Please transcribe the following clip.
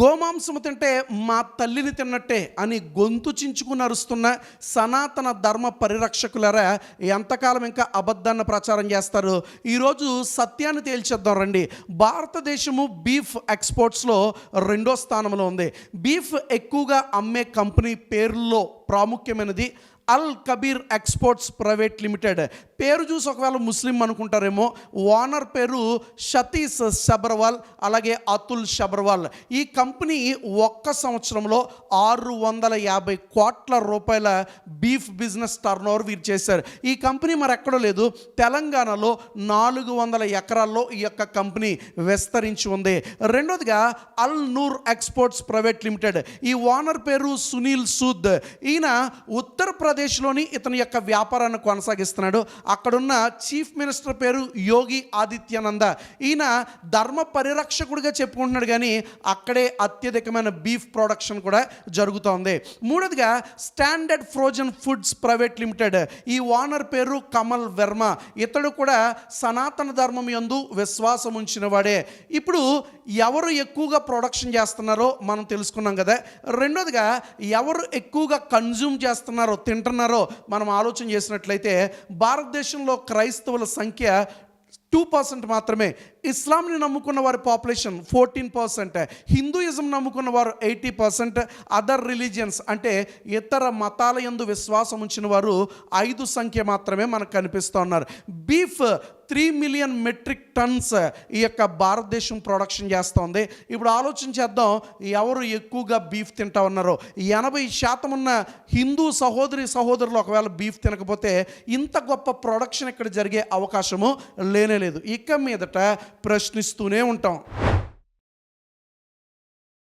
గోమాంసము తింటే మా తల్లిని తిన్నట్టే అని గొంతు చించుకుని అరుస్తున్న సనాతన ధర్మ పరిరక్షకులరా ఎంతకాలం ఇంకా అబద్ధాన్ని ప్రచారం చేస్తారు? ఈరోజు సత్యాన్ని తేల్చేద్దాం రండి. భారతదేశము బీఫ్ ఎక్స్పోర్ట్స్లో రెండో స్థానంలో ఉంది. బీఫ్ ఎక్కువగా అమ్మే కంపెనీ పేర్లో ప్రాముఖ్యమైనది Al Kabir exports private limited. పేరు చూసి ఒకవేళ ముస్లిం అనుకుంటారేమో ఓనర్ పేరు సతీష్ శబర్వాల్ అలాగే అతుల్ శబర్వాల్ ఈ కంపెనీ ఒక్క సంవత్సరంలో ఆరు వందల యాభై కోట్ల రూపాయల బీఫ్ బిజినెస్ టర్న్ ఓవర్ వీరు చేశారు. ఈ కంపెనీ మరి ఎక్కడో లేదు తెలంగాణలో నాలుగు వందల ఎకరాల్లో ఈ యొక్క కంపెనీ విస్తరించి ఉంది. రెండోదిగా Al Noor exports private limited. ఈ ఓనర్ పేరు సునీల్ సూద్. ఈయన ఉత్తరప్రదేశ్ ఉత్తరప్రదేశ్లోని ఇతని యొక్క వ్యాపారాన్ని కొనసాగిస్తున్నాడు. అక్కడున్న చీఫ్ మినిస్టర్ పేరు యోగి ఆదిత్యానంద. ఈయన ధర్మ పరిరక్షకుడిగా చెప్పుకుంటున్నాడు కానీ అక్కడే అత్యధికమైన బీఫ్ ప్రొడక్షన్ కూడా జరుగుతోంది. మూడోదిగా standard frozen foods private limited. ఈ ఓనర్ పేరు కమల్ వర్మ. ఇతడు కూడా సనాతన ధర్మం యందు విశ్వాసం ఉంచిన వాడే ఇప్పుడు ఎవరు ఎక్కువగా ప్రొడక్షన్ చేస్తున్నారో మనం తెలుసుకున్నాం కదా. రెండోదిగా ఎవరు ఎక్కువగా కన్జ్యూమ్ చేస్తున్నారో వింటున్నారో మనం ఆలోచన చేసినట్లయితే భారతదేశంలో క్రైస్తవుల సంఖ్య టూ పర్సెంట్ మాత్రమే. ఇస్లాంని నమ్ముకున్న వారి పాపులేషన్ ఫోర్టీన్ పర్సెంట్ హిందూయిజం నమ్ముకున్న వారు ఎయిటీ పర్సెంట్ అదర్ రిలీజియన్స్ అంటే ఇతర మతాల యందు విశ్వాసం ఉంచిన వారు ఐదు సంఖ్య మాత్రమే మనకు కనిపిస్తూ ఉన్నారు. Beef three million metric tons ఈ యొక్క భారతదేశం ప్రొడక్షన్ చేస్తోంది. ఇప్పుడు ఆలోచన చేద్దాం ఎవరు ఎక్కువగా బీఫ్ తింటా ఉన్నారో? ఎనభై శాతం ఉన్న హిందూ సహోదరి సహోదరులు ఒకవేళ బీఫ్ తినకపోతే ఇంత గొప్ప ప్రొడక్షన్ ఇక్కడ జరిగే అవకాశము లేనే లేదు. ఇక మీదట ప్రశ్నిస్తూనే ఉంటాం.